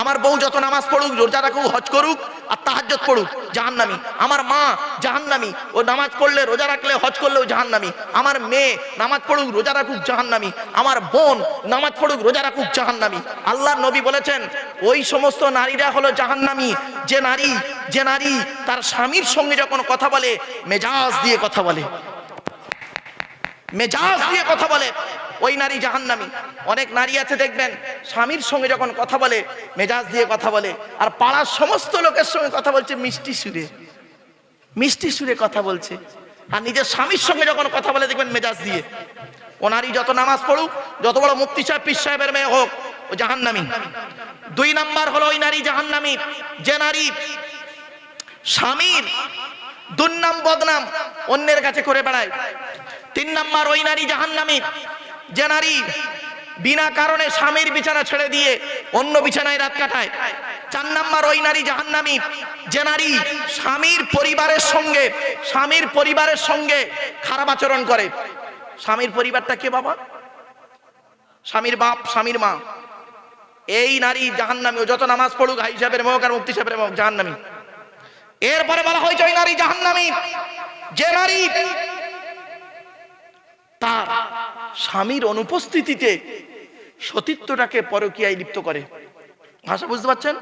আমার বউ যত নামাজ পড়ুক রোজা রাখুক হজ করুক আর তাহাজ্জত পড়ুক, জাহান্নামি। আমার মা জাহান্নামি। ও নামাজ পড়লে রোজা রাখলে, হজ করলেও জাহান্নামি। আমার মেয়ে নামাজ পড়ুক, রোজা রাখুক জাহান্নামি। আমার বোন নামাজ পড়ুক, রোজা রাখুক জাহান্নামি। আল্লাহ নবী বলেছেন, ওই সমস্ত নারীরা হলো জাহান্নামি। যে নারী যে নারী তার স্বামীর সঙ্গে যখন কথা বলে, মেজাজ দিয়ে কথা বলে। মেজাজ দিয়ে কথা বলে। ওই নারী জাহান্নামি। অনেক নারী আছে, দেখবেন, স্বামীর সঙ্গে যখন কথা বলে, মেজাজ দিয়ে কথা বলে, আর পাড়ার সমস্ত লোকের সঙ্গে কথা বলছে, মিষ্টি সুরে। মিষ্টি সুরে কথা বলছে। আর নিজের স্বামীর সঙ্গে যখন কথা বলে, দেখবেন, মেজাজ দিয়ে। ও নারী যত নামাজ পড়ুক, যত বড় মুক্তি সাহেব, পীর সাহেবের মেয়ে হোক, ও জাহান্নামি। দুই নাম্বার হলো ওই নারী জাহান্নামি। যে নারী স্বামীর দুর্নাম বদনাম অন্যের কাছে করে বেড়ায়। তিন নাম্বার ওই নারী জাহান্নামী। যে নারী বিনা কারণে স্বামীর বিছানা ছেড়ে দিয়ে অন্য বিছানায় রাত কাটায়, চার নাম্বার ওই নারী জাহান্নামী, যে নারী স্বামীর পরিবারের সঙ্গে, স্বামীর পরিবারের সঙ্গে খারাপ আচরণ করে। স্বামীর পরিবারটা কে বাবা? স্বামীর বাপ, স্বামীর মা। এই নারী জাহান্নামী, ও যত নামাজ পড়ুক, হাই সাহেবের মহক আর মুক্তি সাহেবের মহক, জাহান্নামী। এরপরে বলা হয়েছে ওই নারী জাহান্নামী, যে নারী তার স্বামীর অনুপস্থিতিতে সতীত্বটাকে পরকীয়ায় লিপ্ত করে। ভাষা বুঝতে পারছেন?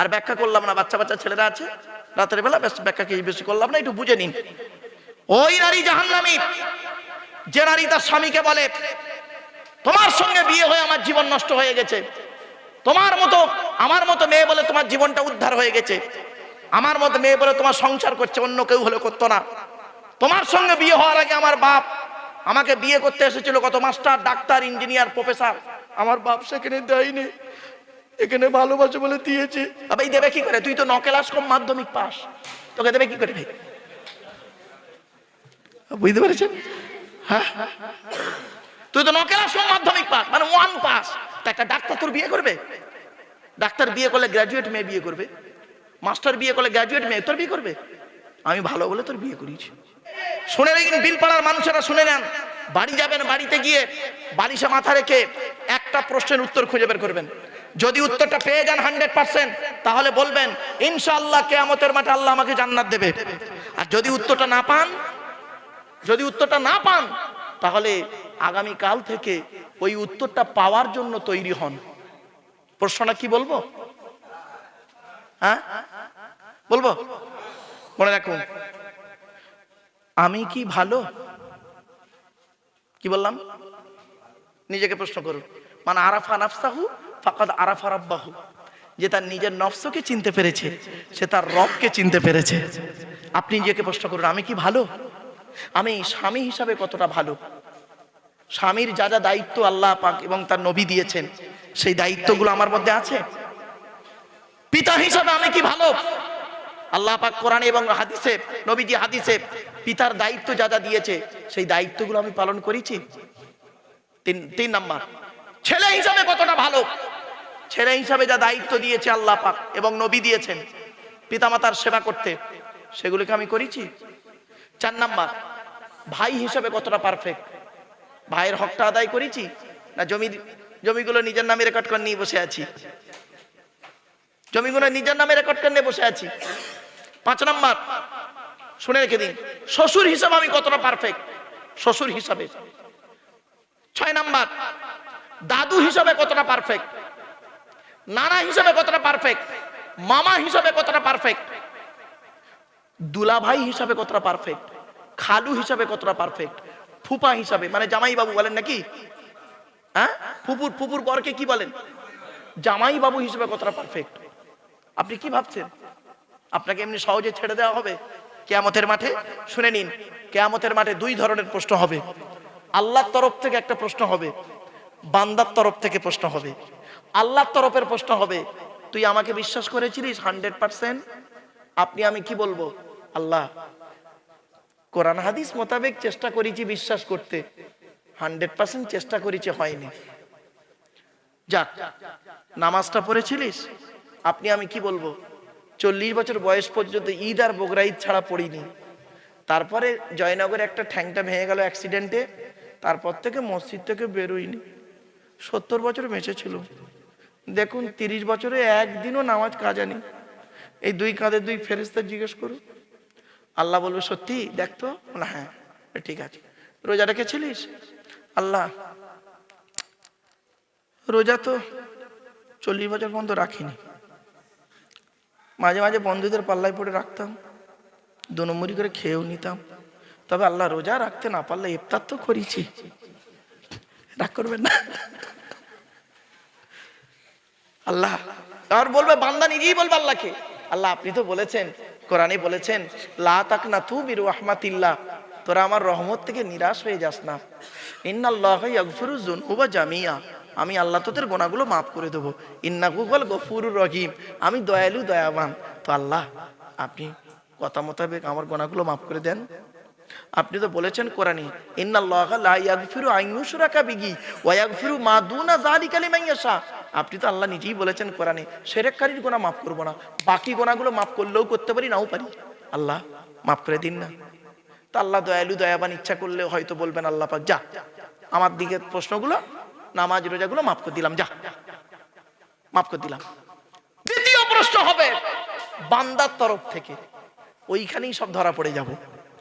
আর ব্যাখ্যা করলাম না, বাচ্চা বাচ্চা ছেলেরা আছে, রাতের বেলা বেশ ব্যাখ্যাকে বেশি করলাম না, একটু বুঝে নিন। ওই নারী জাহান্নামী, যে নারী তার স্বামীকে বলে, তোমার সঙ্গে বিয়ে হয়ে আমার জীবন নষ্ট হয়ে গেছে। তোমার মতো, আমার মতো মেয়ে বলে তোমার জীবনটা উদ্ধার হয়ে গেছে। আমার মতো মেয়ে বলে তোমার সংসার করছে, অন্য কেউ হলে করতো না। তোমার সঙ্গে বিয়ে হওয়ার আগে আমার বাপ আমাকে বিয়ে করতে এসেছিল কত মাস্টার ডাক্তার ইঞ্জিনিয়ার প্রফেসর। আমার বাপ সেখানে দেয়নি। এখানে ভালোবাসে বলে দিয়েছে। এই দেবে কি করে? তুই তো ন ক্লাস কম মাধ্যমিক পাস। তোকে দেবে কি করে ভাই? বুঝতে পেরেছেন? হ্যাঁ তুই তো ন ক্লাস কম মাধ্যমিক পাস মানে ওয়ান পাস তা একটা ডাক্তার তোর বিয়ে করবে? ডাক্তার বিয়ে করলে গ্র্যাজুয়েট মেয়ে বিয়ে করবে? মাস্টার বিয়ে করলে গ্র্যাজুয়েট মেয়ে তোর বিয়ে করবে? আমি ভালো বলে তোর বিয়ে করিয়েছি। শুনে রেখেন বিলপাড়ার মানুষেরা শুনে নেন। বাড়ি যাবেন, বাড়িতে গিয়ে বালিশে মাথা রেখে একটা প্রশ্নের উত্তর খুঁজে বের করবেন। যদি উত্তরটা পেয়ে যান হান্ড্রেড পার্সেন্ট, তাহলে বলবেন, ইনশাআল্লাহ কেয়ামতের মাঠে আল্লাহ আমাকে জান্নাত দেবে। আর যদি উত্তরটা না পান, যদি উত্তরটা না পান, তাহলে আগামী কাল থেকে ওই উত্তরটা পাওয়ার জন্য তৈরি হন। প্রশ্নটা কি বলব? হ্যাঁ? বলব? মনে রাখুন। আমি কি ভালো? কি বললাম? নিজেকে প্রশ্ন করুন। মানে আরাফা নাফসাহু ফাকাদ আরাফা রাব্বাহু। যে তার নিজের নফসকে চিনতে পেরেছে, সে তার রবকে চিনতে পেরেছে। আপনি নিজেকে প্রশ্ন করুন, আমি কি ভালো? আমি স্বামী হিসাবে কতটা ভালো? স্বামীর যা যা দায়িত্ব আল্লাহ পাক এবং তার নবী দিয়েছেন, সেই দায়িত্বগুলো আমার মধ্যে আছে? পিতা হিসাবে আমি কি ভালো? আল্লাহ পাক কোরআনে এবং হাদিসে, নবীজি হাদিসে পিতার দায়িত্ব যা যা দিয়েছে, সেই দায়িত্বগুলো আমি পালন করেছি। তিন তিন নাম্বার, ছেলে হিসাবে কতটা ভালো? ছেলে হিসাবে যা দায়িত্ব দিয়েছে আল্লাহ পাক এবং নবী দিয়েছেন, পিতামাতার সেবা করতে, সেগুলোকে আমি করেছি। চার নাম্বার, ভাই হিসাবে কতটা পারফেক্ট ভাইয়ের হকটা আদায় করেছি না জমি, জমিগুলো নিজের নামে রেকর্ড করে নিয়ে বসে আছি? জমিগুলো নিজের নামে রেকর্ড করে নিয়ে বসে আছি। পাঁচ নাম্বার শুনে রেখে দিন। শ্বশুর হিসাবে আমি কতটা পারফেক্ট শ্বশুর হিসাবে। ছয় নাম্বার, দাদু হিসাবে কতটা পারফেক্ট নানা হিসাবে কতটা পারফেক্ট মামা হিসাবে কতটা পারফেক্ট দুলাভাই হিসাবে কতটা পারফেক্ট খালু হিসাবে কতটা পারফেক্ট ফুপা হিসাবে মানে জামাই বাবু বলেন নাকি? হ্যাঁ? ফুপুর ফুপুর বরকে কি বলেন? জামাই বাবু হিসেবে কতটা পারফেক্ট আপনি কি ভাবছেন? আপনাকে এমনি সহজে ছেড়ে দেওয়া হবে? কেয়ামতের মাঠে? শুনে নিন, কেয়ামতের মাঠে দুই ধরনের প্রশ্ন হবে। আল্লাহর তরফ থেকে একটা প্রশ্ন হবে, বান্দার তরফ থেকে প্রশ্ন হবে। আল্লাহর তরফের প্রশ্ন হবে, তুই আমাকে বিশ্বাস করেছিলিস হান্ড্রেড পার্সেন্ট? আপনি আমি কি বলব? আল্লাহ, কোরআন হাদিস মোতাবেক চেষ্টা করেছি বিশ্বাস করতে। হান্ড্রেড পার্সেন্ট চেষ্টা করেছি, হয়নি। যাক, নামাজটা পড়েছিলিস? আপনি আমি কি বলব? চল্লিশ বছর বয়স পর্যন্ত ঈদ আর বগরা ঈদ ছাড়া পড়িনি। তারপরে জয়নগরে একটা ঠ্যাংটা ভেঙে গেল অ্যাক্সিডেন্টে তারপর থেকে মসজিদ থেকে বেরোইনি সত্তর বছর বেঁচে ছিল। দেখুন, তিরিশ বছরে একদিনও নামাজ কাজা নেই। এই দুই কাঁধে দুই ফেরেস্তা জিজ্ঞেস করুন। আল্লাহ বলবে, সত্যি? দেখতো না হ্যাঁ ঠিক আছে। রোজা রেখেছিলিস? আল্লাহ, রোজা তো চল্লিশ বছর পর্যন্ত রাখিনি। মাঝে মাঝে বন্ধুদের পাল্লায় পড়ে রাখতাম। দু নম্বরই করে খেয়েও নিতাম। তবে আল্লাহ রোজা রাখতে না পারলে ইফতার তো করেছি। রাগ করবেন না। আল্লাহ, আর বলবে, বান্দা নিজেই বলবে আল্লাহকে। আল্লাহ, আপনি তো বলেছেন, কোরআনে বলেছেন, লা তাক না তু বিরু আহমাতিল্লাহ তোরা আমার রহমত থেকে নিরাশ হয়ে যাস না। ইন্নাল্লাহ ইয়াগফিরু যুনুবা জামিয়া আমি আল্লাহ তোদের গোনাগুলো মাফ করে দেবো। ইন্না গুগল গফুরুর রহিম। আমি দয়ালু, দয়াবান। তো আল্লাহ, আপনি কথা মোতাবেক আমার গোনাগুলো মাফ করে দেন। আপনি তো বলেছেন কোরআনে মা আপনি তো আল্লাহ নিজেই বলেছেন কোরআনে, সেরেককারীর গোনা মাফ করব না। বাকি গোনাগুলো মাফ করলেও করতে পারি, নাও পারি। আল্লাহ, মাফ করে দিন না। তা আল্লাহ দয়ালু, দয়াবান, ইচ্ছা করলে হয়তো বলবেন আল্লাহ পাক, যা। আমার দিকে প্রশ্নগুলো নামাজ, রোজাগুলো মাফ করে দিলাম, যা। মাফ করে দিলাম। দ্বিতীয় প্রশ্ন হবে, বান্দার তরফ থেকে ওইখানেই সব ধরা পড়ে যাব।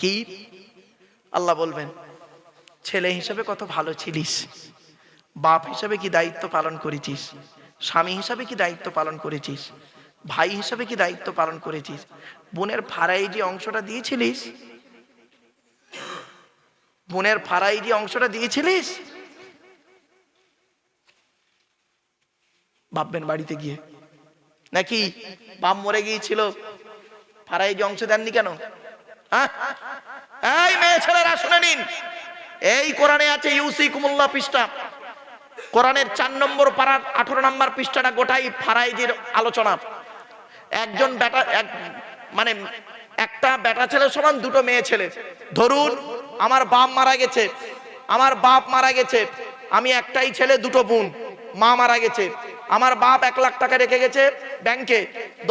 কি? আল্লাহ বলবেন, ছেলে হিসেবে কত ভালো ছিলিস, বাপ হিসেবে কি দায়িত্ব পালন করেছিস, স্বামী হিসাবে কি দায়িত্ব পালন করেছিস, ভাই হিসাবে কি দায়িত্ব পালন করেছিস, বোনের ফারাই যে অংশটা দিয়েছিলিস, বোনের ফারাই যে অংশটা দিয়েছিলিস ভাববেন বাড়িতে গিয়ে। নাকি বাপ মরে গিয়েছিল? ফারাই যে অংশ দেননি কেন? হ্যাঁ? এই মেয়ে ছেলেরা, শুনে নিন। এই কোরআনে আছে ইউসি কুমুল্লা পৃষ্ঠা। কোরআনের চার নম্বর পাড়ার আঠারো নম্বর পৃষ্ঠাটা গোটাই ফারাইজের আলোচনা। একজন বেটা, এক মানে একটা বেটা ছেলে সমান দুটো মেয়ে ছেলে। ধরুন, আমার বাপ মারা গেছে। আমার বাপ মারা গেছে। আমি একটাই ছেলে, দুটো বোন। মা মারা গেছে। আমার বাপ এক লাখ টাকা রেখে গেছে ব্যাংকে,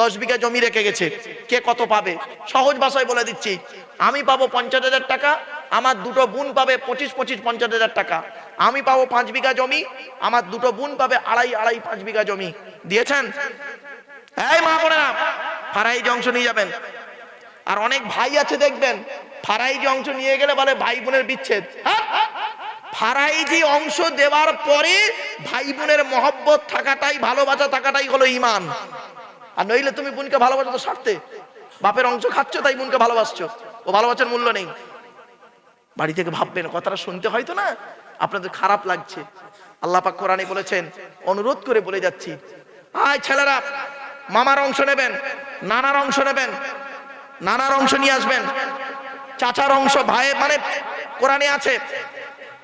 দশ বিঘা জমি রেখে গেছে। কে কত পাবে? সহজ ভাষায় বলে দিচ্ছি, আমি পাবো পঞ্চাশ হাজার টাকা, আমার দুটো বোন পাবে পঁচিশ পঁচিশ, পঞ্চাশ হাজার টাকা। আমি পাবো পাঁচ বিঘা জমি, আমার দুটো বোন পাবে আড়াই আড়াই, পাঁচ বিঘা জমি। দিয়েছেন? এই মা বোনেরা ফারাইজ অংশ নিয়ে যাবেন। আর অনেক ভাই আছে দেখবেন ফারাইজি অংশ নিয়ে গেলে বলে ভাই বোনের বিচ্ছেদ। হ্যাঁ? ফারাইজি অংশ দেওয়ার পরে ভাই বোনের মহব্বত থাকাটাই, ভালোবাসা থাকাটাই হলো ইমান আর নইলে তুমি বোনকে ভালোবাসো তো স্বার্থে বাপের অংশ খাচ্ছ, তাই বোনকে ভালোবাসছো। ও ভালোবাসার মূল্য নেই। বাড়ি থেকে ভাববেন, কথাটা শুনতে হয়তো না? আপনাদের খারাপ লাগছে। আল্লাহ পাক কোরআনে বলেছেন, অনুরোধ করে বলে যাচ্ছি। আয় ছেলেরা, মামার অংশ নেবেন, নানার অংশ নেবেন, নানার অংশ নিয়ে আসবেন। চাচার অংশ ভাই মানে কোরআনে আছে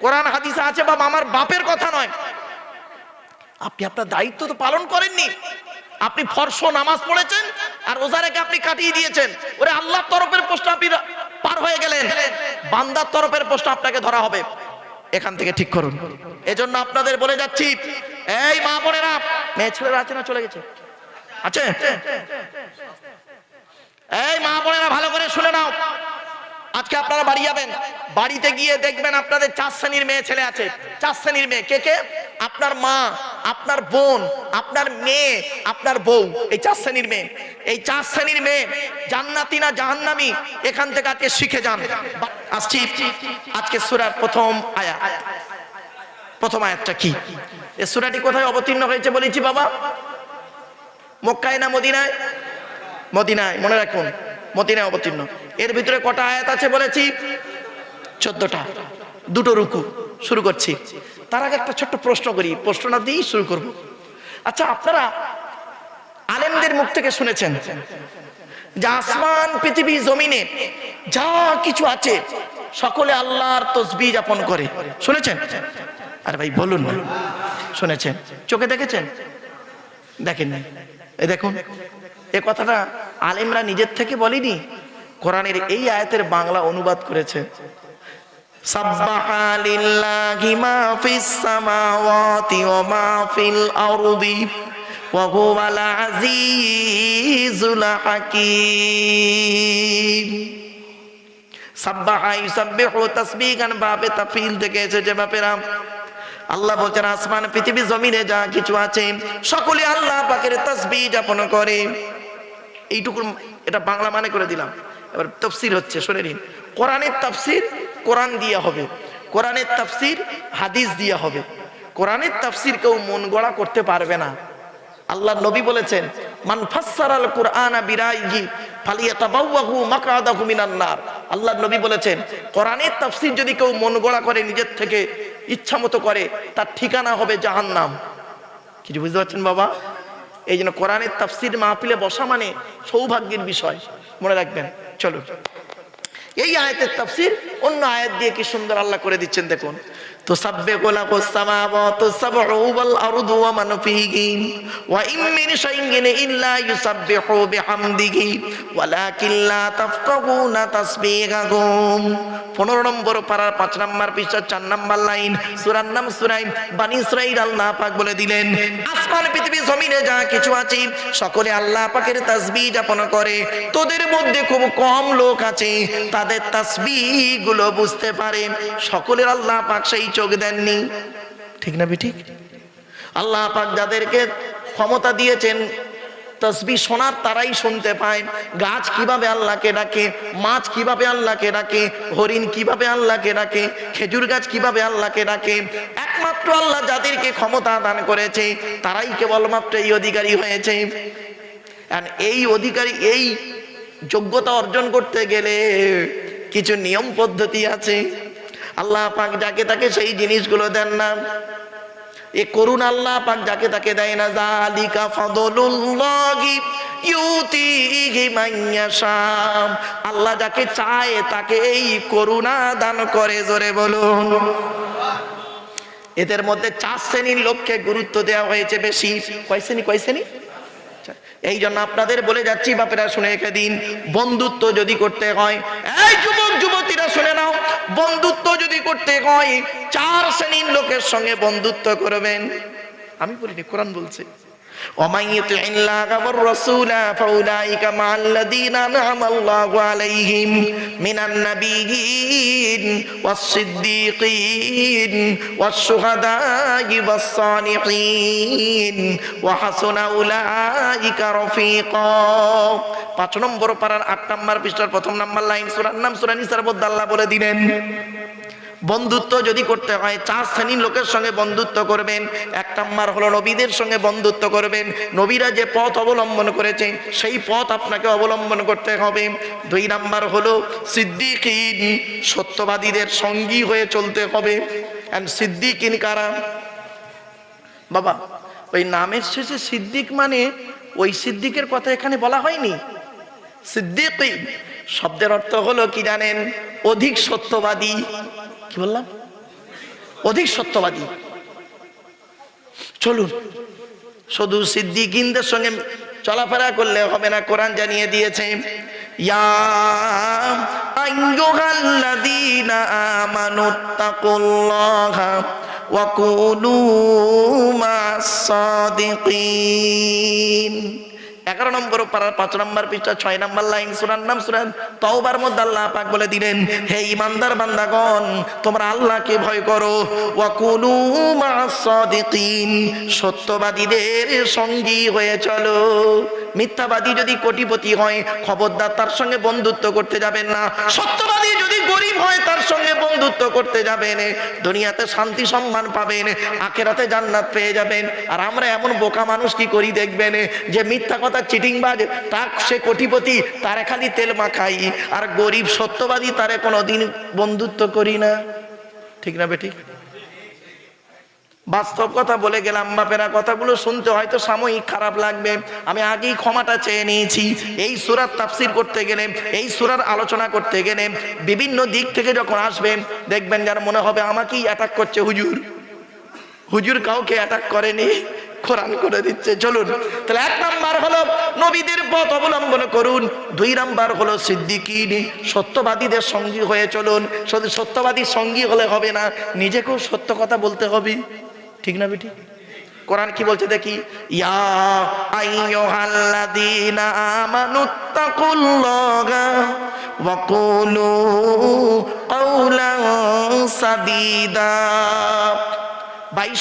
কোরআন হাদিসে আছে বা আমার বাপের কথা নয়। আপনি আপনার দায়িত্ব তো পালন করেননি। আপনি ফর্শ নামাজ পড়েছেন আর রোজা রেখে আপনি কাটিয়ে দিয়েছেন। ওরে আল্লাহর তরফের প্রশ্ন আপনি পার হয়ে গেলেন। বান্দার তরফের প্রশ্ন আপনাকে ধরা হবে। এখান থেকে ঠিক করুন। এজন্য আপনাদের বলে যাচ্ছি, এই মা বোনেরা, মেয়ে ছেলেরা আছে না চলে গেছে? আছে? এই মা বোনেরা, ভালো করে শুনে নাও। আজকে আপনারা বাড়ি যাবেন। বাড়িতে গিয়ে দেখবেন আপনাদের চার শ্রেণির মেয়ে ছেলে আছে। চার শ্রেণির মেয়ে। কে কে? আপনার মা, আপনার বোন, আপনার মেয়ে, আপনার বউ। এই চার শ্রেণির মেয়ে। এই চার শ্রেণির মেয়ে জান্নাতি না জাহান্নামি? এখান থেকে আজকে শিখে যান। আসছি। আজকে সুরার প্রথম আয়া প্রথম আয়াতটা কি? এই সুরাটি কোথায় অবতীর্ণ হয়েছে বলেছি বাবা? মক্কায় না মদিনায়? মদিনায়। মনে রাখুন, মদিনায় অবতীর্ণ। এর ভিতরে কটা আয়াত আছে বলেছি? চোদ্দটা। দুটো রুকু, শুরু করছি। তার আগে একটা ছোট্ট প্রশ্ন করি, প্রশ্নটা দিয়েই শুরু করব। আচ্ছা আপনারা আলেমদের মুখ থেকে শুনেছেন যে আসমান, পৃথিবী, জমিনে যা কিছু আছে, সকলে আল্লাহর তসবি যাপন করে। শুনেছেন? আরে ভাই, বলুন না। শুনেছেন? চোখে দেখেছেন? দেখেননি। এই দেখুন, এ কথাটা আলেমরা নিজের থেকে বলেনি? কোরআনের এই আয়াতের বাংলা অনুবাদ করেছে। তাফিল বাপেরা আল্লাহ বলছেন, আসমান, পৃথিবী, জমিনে যা কিছু আছে, সকলে আল্লাহ পাকের তসবি যাপন করে। এইটুকু এটা বাংলা মানে করে দিলাম। এবার তফসির হচ্ছে, শুনে নিন। কোরআনের তাফসির কোরআন দিয়া হবে, কোরআনের তাফসির হাদিস দিয়া হবে। কোরআনের তাফসির কেউ মন গড়া করতে পারবে না। আল্লাহ নবী বলেছেন, মান ফাসসারাল কুরআনা বিরাইহি ফালিয়াতাবাওয়াহু মাকআদাহু মিনান নার। আল্লাহ নবী বলেছেন, কোরআনের তাফসীর যদি কেউ মন গড়া করে, নিজের থেকে ইচ্ছা মতো করে, তার ঠিকানা হবে জাহান্নাম। কিছু বুঝতে পারছেন বাবা? এই জন্য কোরআনের তাফসীর মাহফিলে বসা মানে সৌভাগ্যের বিষয়। মনে রাখবেন চলো। এই আয়াতের তাফসির অন্য আয়াত দিয়ে কি সুন্দর আল্লাহ করে দিচ্ছেন দেখুন। تسبح له السماوات السبع والأرض ومن فيهن وإن من شيء إلا يسبح بحمده ولكن لا تفقهون تسبيحهم পনেরো নম্বর পাড়ার পাঁচ নম্বর পৃষ্ঠা চার নম্বর লাইন সুরার নাম সুরাই বানি ইসরাইল আল্লাহ পাক বলে দিলেন আসমান পৃথিবী জমিনে যা কিছু আছে সকলে আল্লাহ পাকের তাসবিহ যাপন করে তোদের মধ্যে খুব কম লোক আছে তাদের তাসবিহ গুলো বুঝতে পারে সকলের আল্লাহ পাক সেই চোখ দেননি। ঠিক না ঠিক আল্লাহ পাক যাদেরকে ক্ষমতা দিয়েছেন, তসবি শোনার তারাই শুনতে পায়। গাছ কীভাবে আল্লাহকে ডাকে, মাছ কীভাবে আল্লাহকে ডাকে, হরিণ কীভাবে আল্লাহকে ডাকে, খেজুর গাছ কীভাবে আল্লাহকে ডাকে, একমাত্র আল্লাহ যাদেরকে ক্ষমতা দান করেছে, তারাই কেবলমাত্র এই অধিকারী হয়েছে। এই অধিকারী, এই যোগ্যতা অর্জন করতে গেলে কিছু নিয়ম পদ্ধতি আছে। আল্লাহ পাক যাকে তাকে সেই জিনিসগুলো দেন না। এ করুন আল্লাহ পাক যাকে তাকে দেয় না জালিকা ফদলুল্লাহি ইউতিহি মাইয়াশা আল্লাহ যাকে চায় তাকে এই করুণা দান করে, জোরে বলুন। এদের মধ্যে চার শ্রেণির লোককে গুরুত্ব দেওয়া হয়েছে বেশি। কয় শ্রেণি কয় শ্রেণি? এই জন্য আপনাদের বলে যাচ্ছি, বাপেরা শুনে রেখে দিন। বন্ধুত্ব যদি করতে হয়, এই যুবক, যুবতীরা শুনে নাও। বন্ধুত্ব যদি করতে হয় চার শ্রেণির লোকের সঙ্গে বন্ধুত্ব করবেন। আমি বলিনি কোরআন বলছে। ومن يطع الله والرسول فأولئك مع الذين أنعم الله عليهم من النبيين والصديقين والشهداء والصالحين وحسن أولئك رفيقا পাঁচ নম্বর পাড়ার আট নম্বর পৃষ্ঠার প্রথম নম্বর লাইন সুরার নাম সুরা নিসার মধ্যে আল্লাহ বলে দিলেন বন্ধুত্ব যদি করতে হয়, চার শ্রেণির লোকের সঙ্গে বন্ধুত্ব করবেন, এক নাম্বার হলো নবীদের সঙ্গে বন্ধুত্ব করবেন। নবীরা যে পথ অবলম্বন করেছে, সেই পথ আপনাকে অবলম্বন করতে হবে। দুই নাম্বার হলো সিদ্দিকিন সত্যবাদীদের সঙ্গী হয়ে চলতে হবে। অ্যান্ড সিদ্দিকিন কারা? বাবা, ওই নামের শেষে সিদ্দিক মানে ওই সিদ্দিকের কথা এখানে বলা হয়নি। সিদ্দিক, শব্দের অর্থ হলো কি জানেন? অধিক সত্যবাদী। কি বললাম? অধিক সত্যবাদী। চলুন। শুধু সিদ্দিকিনদের সঙ্গে চলাফেরা করলে হবে না, কোরআন জানিয়ে দিয়েছে। আমানুত্তাকুল্লাহা এগারো নম্বর পাড়ার পাঁচ নম্বর পৃষ্ঠা, ছয় নম্বর লাইন সুরান নাম সুরান তওবার মধ্যে আল্লাহ পাক বলে দিলেন, হে ইমানদার বান্দাগণ, তোমরা আল্লাহকে ভয় করো। ওয়াকুনু মাস সাদিকিন, সত্যবাদীদের সঙ্গী হয়ে চলো। মিথ্যাবাদী যদি কোটিপতি হয়, খবরদার তার সঙ্গে বন্ধুত্ব করতে যাবেন না। সত্যবাদী যদি গরিব হয়, তার সঙ্গে বন্ধুত্ব করতে যাবেন, দুনিয়াতে শান্তি সম্মান পাবেন, আখেরাতে জান্নাত পেয়ে যাবেন। আর আমরা এমন বোকা মানুষ কি করি দেখবেন, যে মিথ্যা কথা, চিটিংবাজ, তার সে কোটিপতি, তারে খালি তেল মাখাই। আর গরিব সত্যবাদী তারে কোনো দিন বন্ধুত্ব করি না। ঠিক না বেটি? বাস্তব কথা বলে গেলাম, বাপেরা, কথাগুলো শুনতে হয়তো সাময়িক খারাপ লাগবে। আমি আগেই ক্ষমাটা চেয়ে নিয়েছি। এই সুরার তাফসির করতে গেলে, এই সুরার আলোচনা করতে গেলে বিভিন্ন দিক থেকে যখন আসবে, দেখবেন যার মনে হবে, আমাকেই অ্যাটাক করছে হুজুর। হুজুর কাউকে অ্যাটাক করেনি, কোরআন করে দিচ্ছে। চলুন, তাহলে এক নাম্বার হলো নবীদের পথ অবলম্বন করুন। দুই নাম্বার হলো সিদ্দিকিন, সত্যবাদীদের সঙ্গী হয়ে চলুন। সত্যবাদীর সঙ্গী হলে হবে না, নিজেকেও সত্য কথা বলতে হবে। ঠিক না বেটি? কোরআন কি বলছে দেখি? ইয়া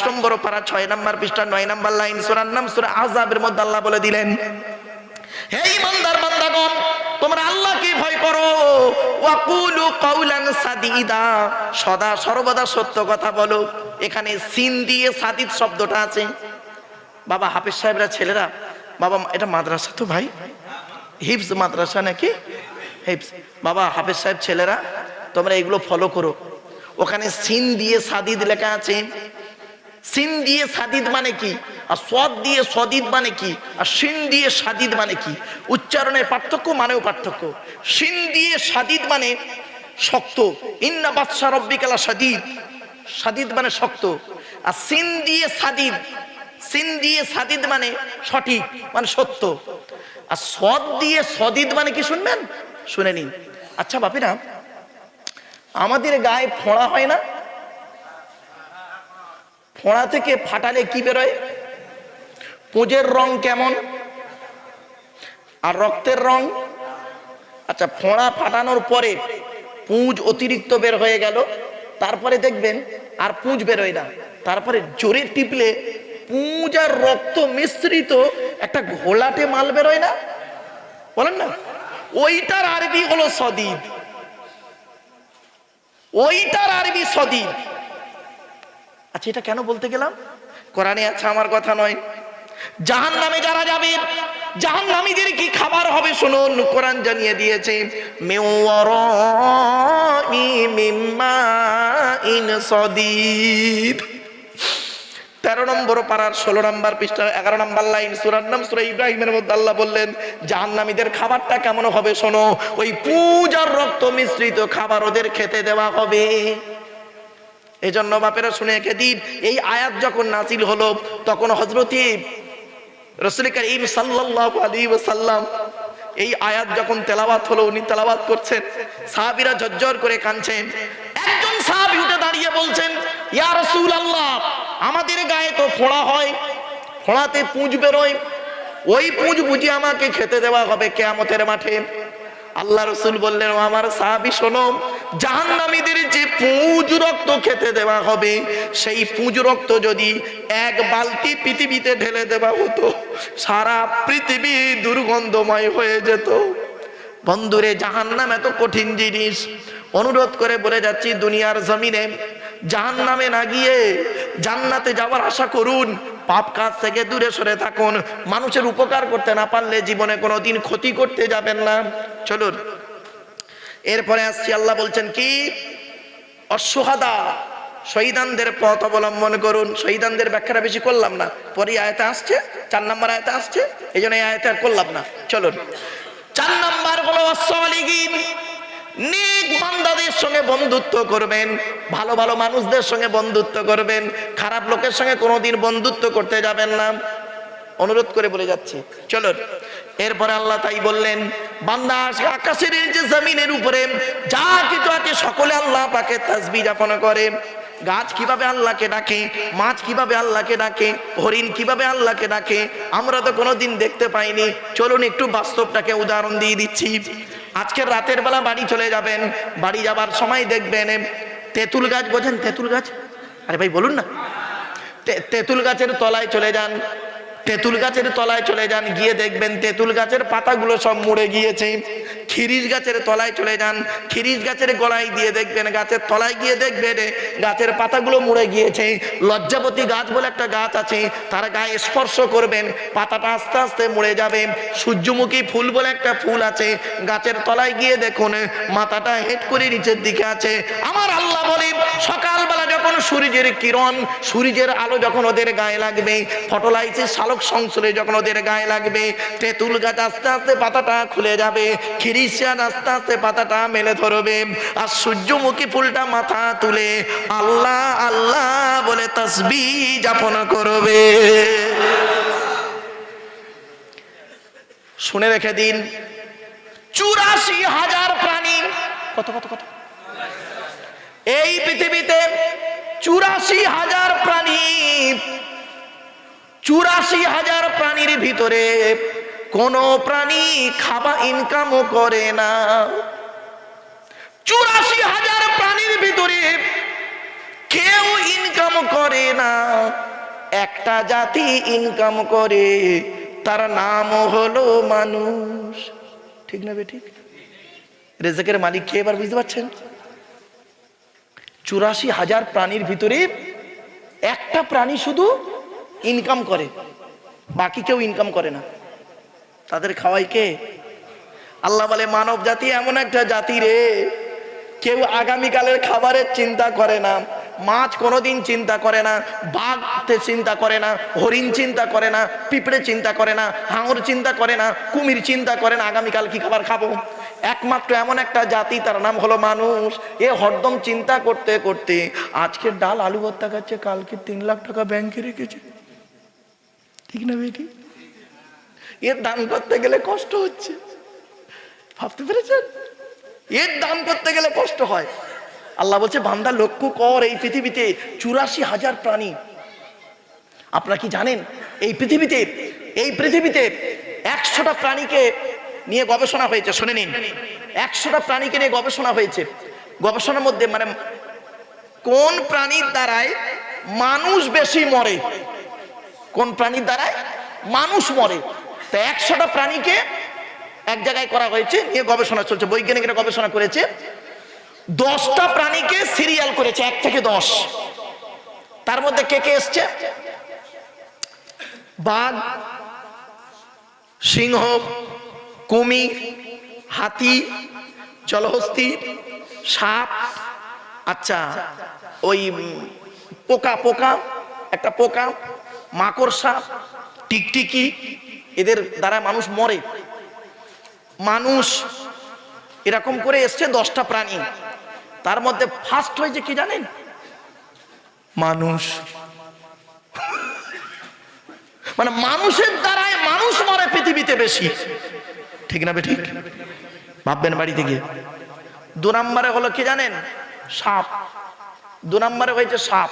নম্বর পারা ছয় নম্বর পৃষ্ঠা, নয় নম্বর লাইন সুরান নাম সুরা আজাবের মধ্যে আল্লাহ বলে দিলেন হে ইমানদার বান্দাগণ, তোমরা আল্লাহকে ভয় করো? ওয়াকুলু কাউলান সাদিদা, সদা সর্বদা সত্য কথা বলো। এখানে সিন দিয়ে সাদিদ শব্দটা আছে। বাবা হাফিজ সাহেবরা ছেলেরা, বাবা, এটা মাদ্রাসা তো ভাই? হিপস মাদ্রাসা নাকি? হিপস বাবা হাফিজ সাহেব ছেলেরা, তোমরা এগুলো ফলো করো। ওখানে সিন দিয়ে সাদিদ লেখা আছে সিন দিয়ে সাদিদ মানে কি? আর সদ দিয়ে সদিদ মানে কি? আর সিন দিয়ে সাদিদ মানে কি? উচ্চারণের পার্থক্য মানেও পার্থক্য। সিন দিয়ে সাদিদ মানে শক্ত। ইন্না বাদশা রব্বিকালা সাদিদ। সাদিদ মানে শক্ত। আর সিন দিয়ে সাদিদ। সিন দিয়ে সাদিদ মানে সঠিক মানে সত্য। আর সদ দিয়ে সদিদ মানে কি শুনবেন? শুনে নিন আচ্ছা বাপিরা, আমাদের গায়ে ফোঁড়া হয় না? ফোঁড়া থেকে ফাটালে কি বেরোয়? পুঁজের রং কেমন? আর রক্তের রং? আচ্ছা ফোঁড়া ফাটানোর পরে পুঁজ অতিরিক্ত বের হয়ে গেল, তারপরে দেখবেন আর পুঁজ বেরোয় না। তারপরে জোরে টিপলে পুঁজ আর রক্ত মিশ্রিত একটা ঘোলাটে মাল বেরোয় না? বলেন না? ওইটার আরবি হলো সদিদ। ওইটার আরবি সদিদ। আচ্ছা এটা কেন বলতে গেলাম? কোরআনে আছে আমার কথা নয়। জাহান নামে যারা যাবে জাহান নামীদের কি খাবার হবে শুনুন, কোরআন জানিয়ে দিয়েছে তেরো নম্বর পাড়ার ষোলো নম্বর পৃষ্ঠা, এগারো নম্বর লাইন, সুরার নাম সুরা ইব্রাহিমের মধ্যে আল্লাহ বললেন, জাহান্নামীদের খাবারটা কেমন হবে শোনো, ওই পূজার রক্ত মিশ্রিত খাবার ওদের খেতে দেওয়া হবে। এই জন্য বাপেরা শুনে রেখে দিন, এই আয়াত যখন নাজিল হলো, তখন হজরতি রসুল করিম সাল্লাল্লাহু আলাইহি ওয়াসাল্লাম এই আয়াত যখন তেলাবাত হলো, উনি তেলাবাত করছেন। সাহাবীরা ঝরঝর করে কাঁদছেন। একজন সাহাবী উঠে দাঁড়িয়ে বলছেন, ইয়া রাসূলুল্লাহ, আমাদের গায়ে তো ফোড়া হয়, ফোড়াতে পুঁজ বেরোয়। ওই পুঁজ বুঝি আমাকে খেতে দেওয়া হবে কেয়ামতের মাঠে। আল্লাহ রসুল বললেন, "ও আমার সাহাবি, শোনো জাহান্নামীদের যে পুঁজ রক্ত খেতে দেওয়া হবে, সেই পুঁজ রক্ত যদি এক বালতি পৃথিবীতে ঢেলে দেওয়া হতো, সারা পৃথিবী দুর্গন্ধময় হয়ে যেত। বন্ধুরে, জাহান্নাম এত কঠিন জিনিস। অনুরোধ করে বলে যাচ্ছি, দুনিয়ার জমিনে জাহান্নামে না গিয়ে জান্নাতে যাওয়ার আশা করুন। পাপ কাজ থেকে দূরে সরে থাকুন। মানুষের উপকার করতে না পারলে জীবনে কোনোদিন ক্ষতি করতে যাবেন না। চলুন। এরপরে আসছি, আল্লাহ বলছেন কি? অসহাদা, শহীদানদের পথ অবলম্বন করুন। শহীদানদের ব্যাখ্যাটা বেশি করলাম না। পরে আয়তে আসছে, চার নম্বর আয়তে আসছে, এই জন্য আয়তে আর করলাম না। চলুন। চার নাম্বার হলো অসলিগিন সঙ্গে বন্ধুত্ব করবেন, ভালো ভালো মানুষদের সঙ্গে বন্ধুত্ব করবেন, খারাপ লোকের সঙ্গে কোনোদিন বন্ধুত্ব করতে যাবেন না। অনুরোধ করে বলে যাচ্ছে। চলো এরপরে আল্লাহ তাই বললেন, বান্দা আকাশের যে জমিনের উপরে যা কিছু আছে, সকলে আল্লাহ পাকে তাসবি যাপন করে। গাছ কীভাবে আল্লাহকে ডাকে, মাছ কীভাবে আল্লাহকে ডাকে, হরিণ কীভাবে আল্লাহকে ডাকে, আমরা তো কোনোদিন দেখতে পাইনি। চলুন, একটু বাস্তবটাকে উদাহরণ দিয়ে দিচ্ছি। আজকের রাতের বেলা বাড়ি চলে যাবেন, বাড়ি যাবার সময় দেখবেন, তেঁতুল গাছ, বোঝেন তেঁতুল গাছ? আরে ভাই, বলুন না। তেঁতুল গাছের তলায় চলে যান। তেঁতুল গাছের তলায় চলে যান, গিয়ে দেখবেন তেঁতুল গাছের পাতাগুলো সব মুড়ে গিয়েছে। খিরিস গাছের তলায় চলে যান খিরিস গাছের গলায় দিয়ে দেখবেন, গাছের তলায় গিয়ে দেখবেন, গাছের পাতাগুলো মুড়ে গিয়েছে। লজ্জাপতি গাছ বলে একটা গাছ আছে, তার গায়ে স্পর্শ করবেন, পাতাটা আস্তে আস্তে মুড়ে যাবে। সূর্যমুখী ফুল বলে একটা ফুল আছে, গাছের তলায় গিয়ে দেখুন, মাথাটা হেট করে নিচের দিকে আছে। আমার আল্লাহ বলেন সকালবেলা যখন সূর্যের কিরণ, সূর্যের আলো যখন ওদের গায়ে লাগবে, ফটোলাইসিস শালক সংশ্লে যখন ওদের গায়ে লাগবে, তেঁতুল গাছ আস্তে আস্তে পাতাটা খুলে যাবে, খিরিশিয়ান আস্তে আস্তে পাতাটা মেলে ধরবে আর সূর্যমুখী ফুলটা মাথা তুলে আল্লাহ আল্লাহ বলে তসবি যাপন করবে। শুনে রেখে দিন, চুরাশি হাজার প্রাণী। কত কত কত? এই পৃথিবীতে চুরাশি হাজার প্রাণী চুরাশি হাজার প্রাণীর ভিতরে কোন প্রাণী খাবা ইনকামও করে না। চুরাশি হাজার প্রাণীর ভিতরে কেউ ইনকাম করে না। একটা জাতি ইনকাম করে, তার নাম হলো মানুষ। ঠিক না বে, ঠিক? রেজেকের মালিক কে এবার বুঝতে পারছেন? চুরাশি হাজার প্রাণীর ভিতরে একটা প্রাণী শুধু ইনকাম করে। বাকি কেউ ইনকাম করে না। তাদের খাওয়াই কে? আল্লাহ বলে, মানব জাতি এমন একটা জাতি রে, কেউ আগামীকালের খাবারের চিন্তা করে না, মাছ কোনোদিন চিন্তা করে না, বাঘ চিন্তা করে না, হরিণ চিন্তা করে না, পিঁপড়ে চিন্তা করে না, হাঙর চিন্তা করে না, কুমির চিন্তা করে না, আগামীকাল কি খাবার খাব? একমাত্র এমন একটা জাতি, তার নাম হলো মানুষ। এ হরদম চিন্তা করতে করতে আজকের ডাল আলু ভর্তা খাচ্ছে, কালকে তিন লাখ টাকা ব্যাংকে রেখেছে। ঠিক না বেটি? এর দান করতে গেলে কষ্ট হচ্ছে। ভাবতে পেরেছেন? এর দান করতে গেলে কষ্ট হয়। আল্লাহ বলছে, বান্দা লক্ষ্য কর, এই পৃথিবীতে চুরাশি হাজার প্রাণী। আপনারা কি জানেন, এই পৃথিবীতে এই পৃথিবীতে একশোটা প্রাণীকে নিয়ে গবেষণা হয়েছে, শুনে নিন। একশোটা প্রাণীকে নিয়ে গবেষণা হয়েছে। গবেষণার মধ্যে মানে কোন প্রাণীর দ্বারায় মানুষ বেশি মরে? কোন প্রাণীর দ্বারায়? মানুষ মরে। তা একশোটা প্রাণীকে এক জায়গায় করা হয়েছে, নিয়ে গবেষণা চলছে বৈজ্ঞানিকরা গবেষণা করেছে। দশটা প্রাণীকে সিরিয়াল করেছে, এক থেকে দশ। তার মধ্যে কে কে এসছে? বাঘ, সিংহ কুমির হাতি, জলহস্তি, সাপ। আচ্ছা ওই পোকা পোকা, একটা পোকা। মাকড় সাপ, টিকটিকি, এদের দ্বারা মানুষ মরে। মানুষ এরকম করে এসছে দশটা প্রাণী। তার মধ্যে ফার্স্ট হয়েছে কি জানেন? মানুষ। মানে মানুষের দ্বারাই মানুষ মরে পৃথিবীতে বেশি। ঠিক না ঠিক ভাববেন বাড়িতে গিয়ে। দু নম্বরে হলো কি জানেন? সাপ। দু নম্বরে হয়েছে সাপ।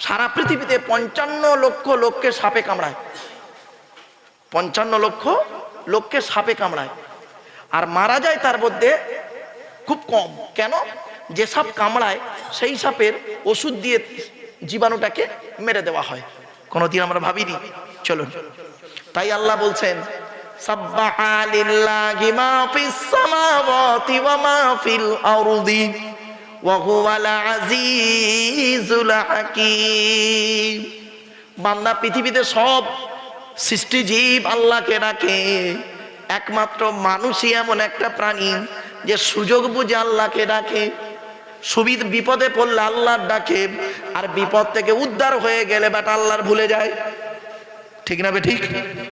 সারা পৃথিবীতে পঞ্চান্ন লক্ষ লোককে সাপে কামড়ায়। পঞ্চান্ন লক্ষ লোককে সাপে কামড়ায়। আর মারা যায় তার মধ্যে খুব কম। কেন? যে সাপ কামড়ায়, সেই সাপের ওষুধ দিয়ে জীবাণুটাকে মেরে দেওয়া হয়। কোনোদিন আমরা ভাবিনি। চলুন। তাই আল্লাহ বলছেন, সাব্বাহা লিল্লাহি মা ফিস সামাওয়াতি ওয়া মা ফিল আরদি। বান্দা পৃথিবীতে সব সৃষ্টিজীব আল্লাহকে ডাকে। একমাত্র মানুষই এমন একটা প্রাণী যে সুযোগ বুঝে আল্লাহকে ডাকে। সুবিধ বিপদে পড়লে আল্লাহর ডাকে আর বিপদ থেকে উদ্ধার হয়ে গেলে বাট আল্লাহর ভুলে যায়। ঠিক না বে ঠিক?